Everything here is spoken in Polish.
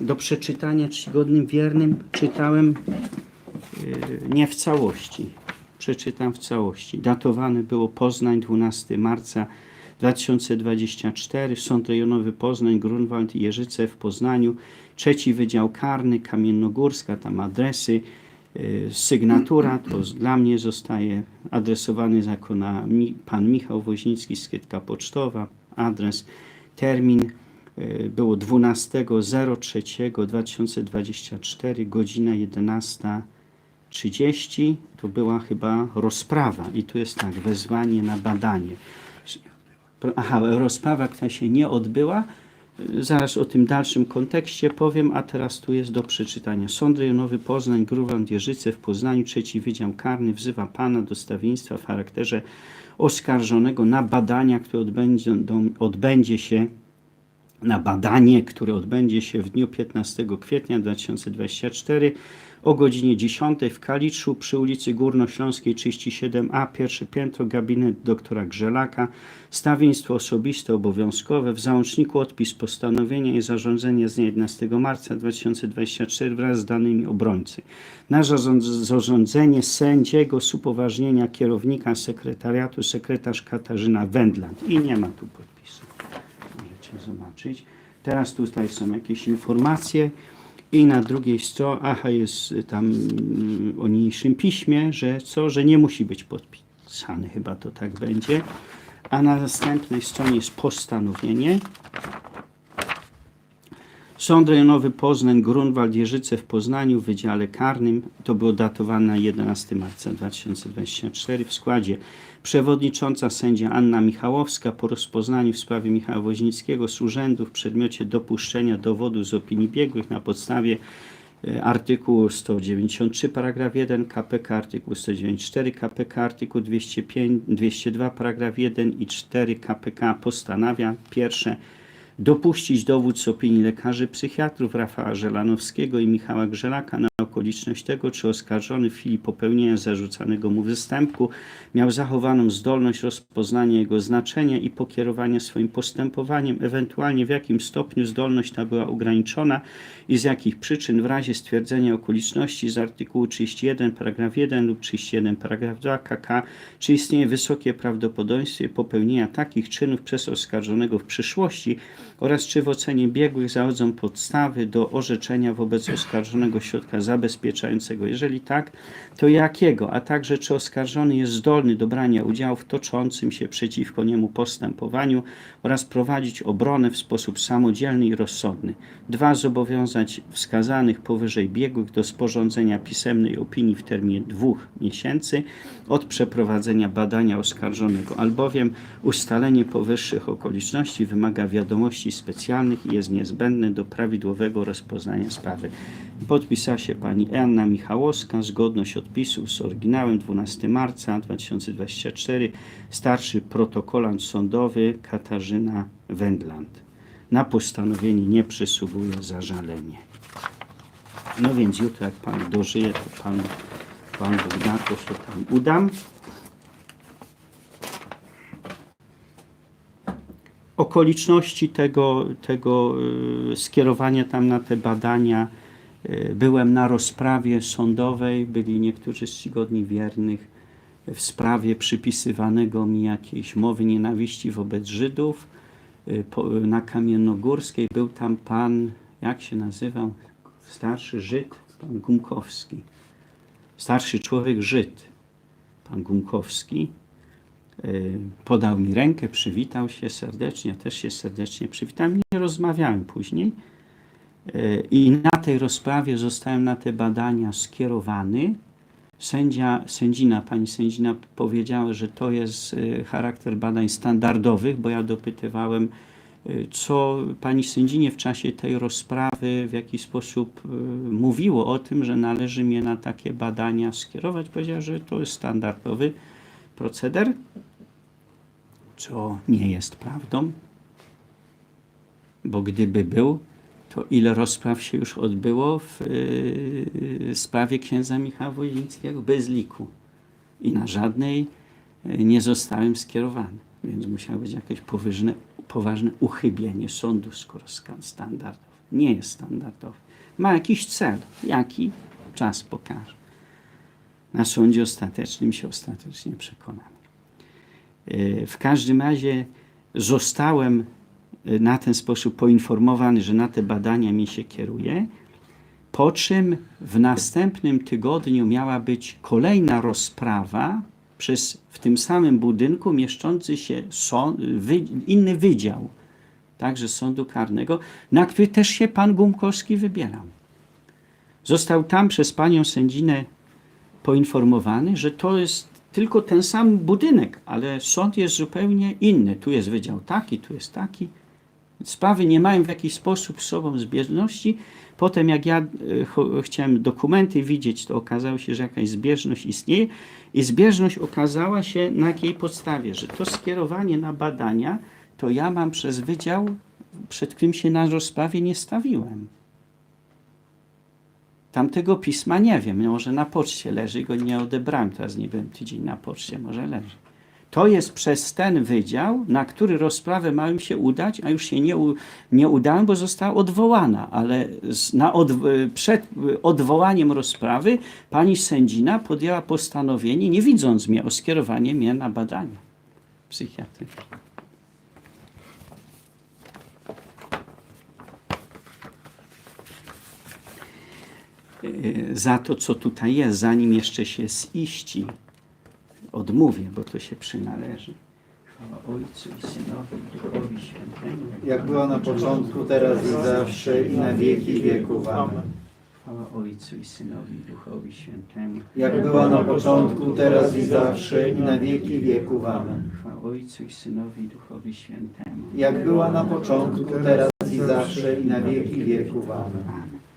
do przeczytania czcigodnym wiernym czytałem yy, nie w całości. Przeczytam w całości. Datowane było Poznań 12 marca 2024, Sąd Rejonowy Poznań, Grunwald i Jeżyce w Poznaniu, trzeci Wydział Karny, Kamiennogórska, tam adresy, yy, sygnatura, to dla mnie zostaje adresowany jako na mi, pan Michał Woźnicki, skrytka pocztowa, adres, termin y, było 12.03.2024, godzina 11.30. To była chyba rozprawa i tu jest tak, wezwanie na badanie. Aha, rozprawa, która się nie odbyła. Zaraz o tym dalszym kontekście powiem, a teraz tu jest do przeczytania. Sąd Rejonowy Poznań, Grunwald, Jeżyce w Poznaniu, trzeci Wydział Karny wzywa Pana do stawiennictwa w charakterze oskarżonego na badania, które odbędzie, odbędzie się na badanie, które odbędzie się w dniu 15 kwietnia 2024 o godzinie 10 w Kaliszu przy ulicy Górnośląskiej 37a, pierwsze piętro, gabinet doktora Grzelaka, stawiennictwo osobiste obowiązkowe, w załączniku odpis postanowienia i zarządzenia z dnia 11 marca 2024 wraz z danymi obrońcy. Na zarząd- zarządzenie sędziego z upoważnienia kierownika sekretariatu sekretarz Katarzyna Wendland. I nie ma tu podpisu możecie zobaczyć. Teraz tutaj są jakieś informacje i na drugiej stronie, aha, jest tam mm, o niniejszym piśmie, że co, że nie musi być podpisany, chyba to tak będzie. A na następnej stronie jest postanowienie. Sąd Rejonowy Poznań, Grunwald, Jeżyce w Poznaniu w Wydziale Karnym. To było datowane na 11 marca 2024 w składzie przewodnicząca sędzia Anna Michałowska po rozpoznaniu w sprawie Michała Woźnickiego z urzędu w przedmiocie dopuszczenia dowodu z opinii biegłych na podstawie e, artykułu 193 paragraf 1 KPK, artykuł 194 KPK, artykuł 205, 202 paragraf 1 i 4 KPK postanawia pierwsze dopuścić dowód z opinii lekarzy psychiatrów Rafała Żelanowskiego i Michała Grzelaka na okoliczność tego, czy oskarżony w chwili popełnienia zarzucanego mu występku miał zachowaną zdolność rozpoznania jego znaczenia i pokierowania swoim postępowaniem, ewentualnie w jakim stopniu zdolność ta była ograniczona i z jakich przyczyn w razie stwierdzenia okoliczności z artykułu 31 paragraf 1 lub 31 paragraf 2 KK, czy istnieje wysokie prawdopodobieństwo popełnienia takich czynów przez oskarżonego w przyszłości oraz czy w ocenie biegłych zachodzą podstawy do orzeczenia wobec oskarżonego środka zabezpieczającego. Jeżeli tak, to jakiego? A także czy oskarżony jest zdolny do brania udziału w toczącym się przeciwko niemu postępowaniu oraz prowadzić obronę w sposób samodzielny i rozsądny. Dwa, zobowiązać wskazanych powyżej biegłych do sporządzenia pisemnej opinii w terminie dwóch miesięcy od przeprowadzenia badania oskarżonego, albowiem ustalenie powyższych okoliczności wymaga wiadomości specjalnych i jest niezbędne do prawidłowego rozpoznania sprawy. Podpisała się pani Anna Michałowska, zgodność odpisów z oryginałem 12 marca 2024, starszy protokolant sądowy Katarzyna Wendland. Na postanowienie nie przysługuje zażalenie. No więc jutro jak pan dożyje, to pan, pan Bóg to się tam udam. Okoliczności tego, tego y, skierowania tam na te badania. y, Byłem na rozprawie sądowej, byli niektórzy z czcigodni wiernych w sprawie przypisywanego mi jakiejś mowy nienawiści wobec Żydów. Y, Na Kamiennogórskiej był tam pan, jak się nazywał, starszy Żyd, pan Gumkowski. Starszy człowiek Żyd, pan Gumkowski. Y, podał mi rękę, przywitał się serdecznie, też się serdecznie przywitałem. Nie rozmawiałem później. Y, I na tej rozprawie zostałem na te badania skierowany. Sędzia, sędzina, pani sędzina powiedziała, że to jest y, charakter badań standardowych, bo ja dopytywałem, co pani sędzinie w czasie tej rozprawy w jaki sposób mówiło o tym, że należy mnie na takie badania skierować. Powiedziała, że to jest standardowy proceder, co nie jest prawdą, bo gdyby był, to ile rozpraw się już odbyło w yy, sprawie księdza Michała Woźnickiego? Bez liku. I na żadnej yy, nie zostałem skierowany. Więc musiało być jakieś powyżne, poważne uchybienie sądu, skoro standardowy. Nie jest standardowy. Ma jakiś cel. Jaki? Czas pokaże. Na sądzie ostatecznym się ostatecznie przekonamy. E, W każdym razie zostałem e, na ten sposób poinformowany, że na te badania mi się kieruje, po czym w następnym tygodniu miała być kolejna rozprawa przez w tym samym budynku mieszczący się sąd, wy, inny wydział, także sądu karnego, na który też się pan Gumkowski wybierał. Został tam przez panią sędzinę poinformowany, że to jest tylko ten sam budynek, ale sąd jest zupełnie inny. Tu jest wydział taki, tu jest taki. Sprawy nie mają w jakiś sposób z sobą zbieżności. Potem, jak ja e, chciałem dokumenty widzieć, to okazało się, że jakaś zbieżność istnieje. I zbieżność okazała się na jakiej podstawie, że to skierowanie na badania, to ja mam przez wydział, przed którym się na rozprawie nie stawiłem. Tamtego pisma nie wiem, może na poczcie leży, go nie odebrałem, teraz nie byłem tydzień na poczcie, może leży. To jest przez ten wydział, na który rozprawę miałem się udać, a już się nie, nie udałem, bo została odwołana, ale z, na od, przed odwołaniem rozprawy pani sędzina podjęła postanowienie, nie widząc mnie, o skierowanie mnie na badania psychiatryczne. Za to, co tutaj jest, zanim jeszcze się ziści, odmówię, bo to się przynależy. Chwała Ojcu i Synowi i Duchowi Świętemu. jak była na początku, teraz i zawsze, i na wieki wieków. Amen. Chwała Ojcu i Synowi i Duchowi Świętemu. Jak była na początku, teraz i zawsze, i na wieki wieków. Amen. Chwała Ojcu i Synowi i Duchowi Świętemu. Jak była na początku, teraz i zawsze, i na wieki wieków. Amen. Amen.